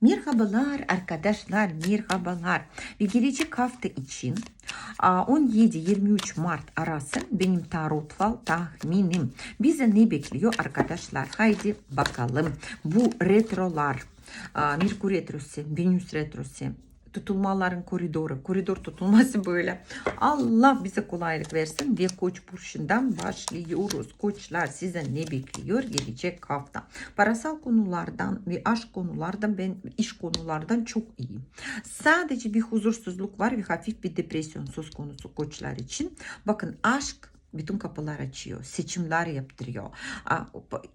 Merhabalar arkadaşlar, merhabalar. Ve gelecek hafta için a, 17-23 Mart arası benim tarot fal tahminim. Bize ne bekliyor arkadaşlar? Haydi bakalım. Bu retrolar, Merkür retrosu, Venüs retrosu, tutulmaların koridoru, koridor tutulması böyle. Allah bize kolaylık versin ve Koç burçundan başlıyoruz. Koçlar size ne bekliyor gelecek hafta? Parasal konulardan ve aşk konulardan ben iş konulardan çok iyiyim. Sadece bir huzursuzluk var ve hafif bir depresyon söz konusu koçlar için. Bakın aşk bütün kapılar açıyor. Seçimler yaptırıyor.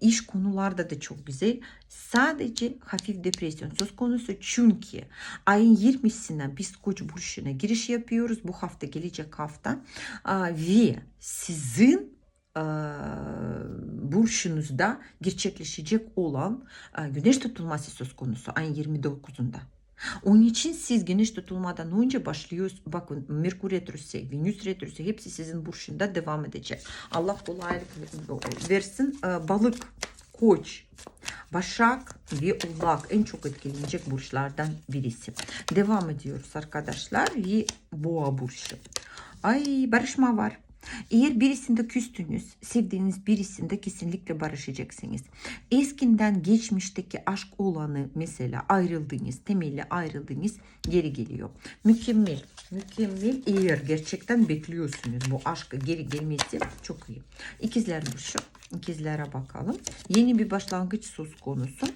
İş konularda da çok güzel. Sadece hafif depresyon söz konusu çünkü ayın 20'sine biz Koç burçuna giriş yapıyoruz. Bu hafta gelecek hafta ve sizin burçunuzda gerçekleşecek olan güneş tutulması söz konusu ayın 29'unda. Onun için siz güneş tutulmadan önce başlıyoruz. Bakın Merkür Retrosu, Venüs Retrosu hepsi sizin burçunda devam edecek. Allah kolaylık versin. Ee, Balık, Koç, Başak ve Oğlak en çok etkilenecek burçlardan birisi. Devam ediyoruz arkadaşlar. Ve Boğa burcu. Ay barışma var. Eğer birisinde küstünüz, sevdiğiniz birisinde kesinlikle barışacaksınız. Eskinden geçmişteki aşk olanı mesela ayrıldınız, temelli ayrıldınız geri geliyor. Mükemmel, mükemmel eğer gerçekten bekliyorsunuz bu aşkı geri gelmesi çok iyi. İkizler burcu, ikizlere bakalım. Yeni bir başlangıç söz konusu.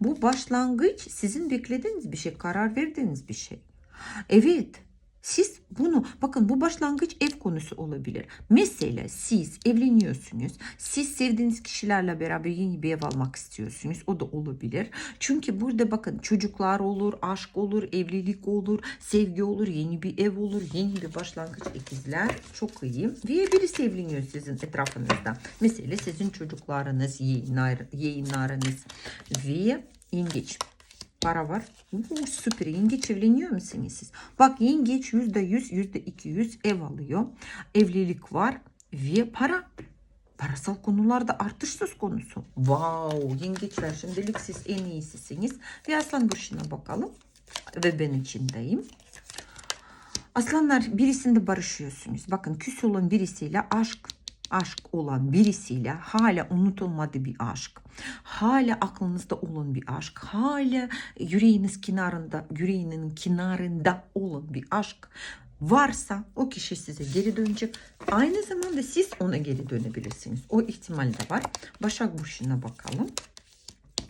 Bu başlangıç sizin beklediğiniz bir şey, karar verdiğiniz bir şey. Evet, siz bunu bakın bu başlangıç ev konusu olabilir. Mesela siz evleniyorsunuz. Siz sevdiğiniz kişilerle beraber yeni bir ev almak istiyorsunuz. O da olabilir. Çünkü burada bakın çocuklar olur, aşk olur, evlilik olur, sevgi olur, yeni bir ev olur, yeni bir başlangıç ikizler. Çok iyi. Ve birisi evleniyor sizin etrafınızda. Mesela sizin çocuklarınız, yeğenler, yeğenleriniz ve yengeç para var. Oo, süper. Yengeç evleniyor musunuz siz? Bak yengeç yüzde yüz, yüzde iki yüz ev alıyor. Evlilik var ve para. Parasal konularda artış söz konusu. Wow, yengeçler şimdilik siz en iyisisiniz. Ve aslan burçuna bakalım. Ve ben içindeyim. Aslanlar birisinde barışıyorsunuz. Bakın küs olan birisiyle aşk aşk olan birisiyle hala unutulmadı bir aşk, hala aklınızda olan bir aşk, hala yüreğiniz kenarında, yüreğinin kenarında olan bir aşk varsa o kişi size geri dönecek. Aynı zamanda siz ona geri dönebilirsiniz. O ihtimal de var. Başak Burçu'na bakalım.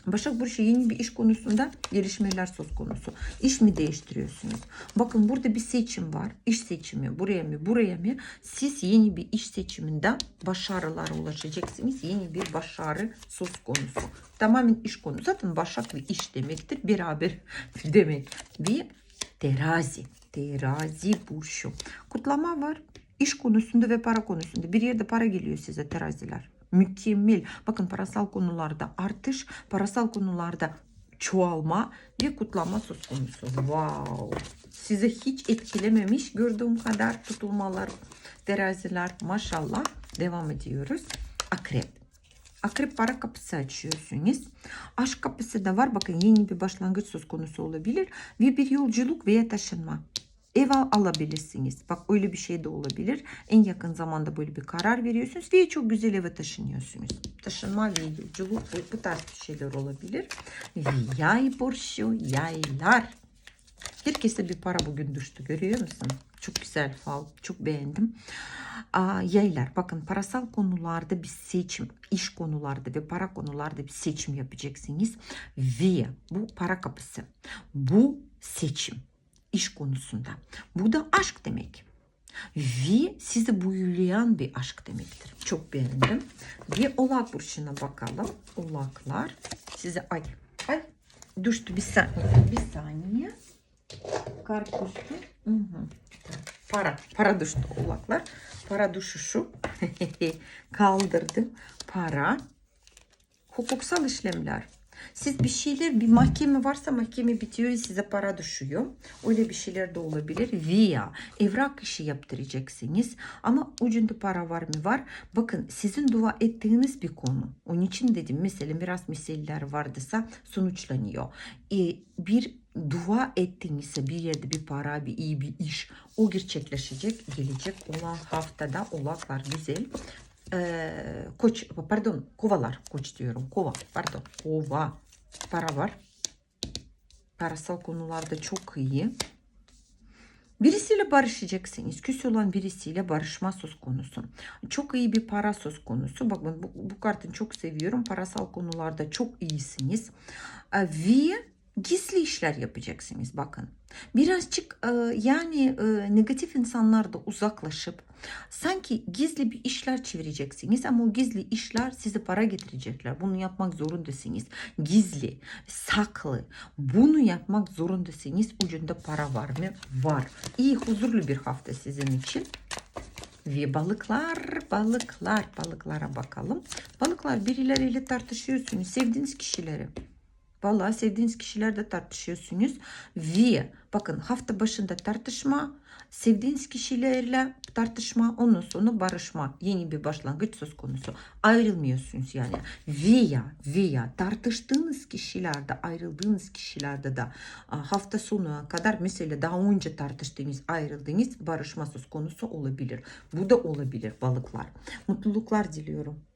Başak Burcu yeni bir iş konusunda gelişmeler söz konusu. İş mi değiştiriyorsunuz? Bakın burada bir seçim var. İş seçimi buraya mı buraya mı? Siz yeni bir iş seçiminden başarılara ulaşacaksınız. Yeni bir başarı söz konusu. Tamamen iş konusu. Zaten Başak ve iş demektir. Beraber demek. Bir terazi. Terazi burcu. Kutlama var. İş konusunda ve para konusunda. Bir yerde para geliyor size teraziler mükemmel. Bakın parasal konularda artış, parasal konularda çoğalma ve kutlama söz konusu. Wow. Sizi hiç etkilememiş gördüğüm kadar tutulmalar, teraziler maşallah. Devam ediyoruz. Akrep. Akrep para kapısı açıyorsunuz. Aşk kapısı da var. Bakın yeni bir başlangıç söz konusu olabilir. Ve bir yolculuk veya taşınma ev al alabilirsiniz. Bak öyle bir şey de olabilir. En yakın zamanda böyle bir karar veriyorsunuz ve çok güzel eve taşınıyorsunuz. Taşınma ve yolculuk bu, tarz bir şeyler olabilir. Yay burcu, yaylar. Herkese bir para bugün düştü görüyor musun? Çok güzel fal. Çok beğendim. Aa, yaylar bakın parasal konularda bir seçim, iş konularda ve para konularda bir seçim yapacaksınız. Ve bu para kapısı. Bu seçim iş konusunda. Bu da aşk demek. Ve sizi büyüleyen bir aşk demektir. Çok beğendim. Ve oğlak burçuna bakalım. Oğlaklar size ay ay düştü bir saniye. Bir saniye. Kart düştü. Hı. Para. Para düştü oğlaklar. Para düşüşü. Kaldırdım. Para. Hukuksal işlemler. Siz bir şeyler bir mahkeme varsa mahkeme bitiyor size para düşüyor. Öyle bir şeyler de olabilir. Veya evrak işi yaptıracaksınız ama ucunda para var mı var. Bakın sizin dua ettiğiniz bir konu. Onun için dedim mesela miras meseleler vardıysa sonuçlanıyor. Ee, bir dua ettiğinizse bir yerde bir para, bir iyi bir iş o gerçekleşecek, gelecek olan haftada oğlaklar güzel. Ee, koç, pardon kovalar, koç diyorum, kova, pardon, kova, para var. Parasal konularda çok iyi. Birisiyle barışacaksınız. Küs olan birisiyle barışma söz konusu. Çok iyi bir para söz konusu. Bakın bu, bu kartını çok seviyorum. Parasal konularda çok iyisiniz. Ee, Ve gizli işler yapacaksınız bakın. Birazcık e, yani e, negatif insanlarda uzaklaşıp sanki gizli bir işler çevireceksiniz ama o gizli işler size para getirecekler. Bunu yapmak zorundasınız. Gizli, saklı. Bunu yapmak zorundasınız. Ucunda para var mı? Var. İyi, huzurlu bir hafta sizin için. Ve balıklar, balıklar, balıklara bakalım. Balıklar birileriyle tartışıyorsunuz. Sevdiğiniz kişileri. Vallahi sevdiğiniz kişilerle tartışıyorsunuz. Ve bakın hafta başında tartışma, sevdiğiniz kişilerle tartışma, ondan sonra barışma. Yeni bir başlangıç söz konusu. Ayrılmıyorsunuz yani. Veya veya tartıştığınız kişilerde, ayrıldığınız kişilerde de hafta sonuna kadar mesela daha önce tartıştığınız, ayrıldığınız barışma söz konusu olabilir. Bu da olabilir balıklar. Mutluluklar diliyorum.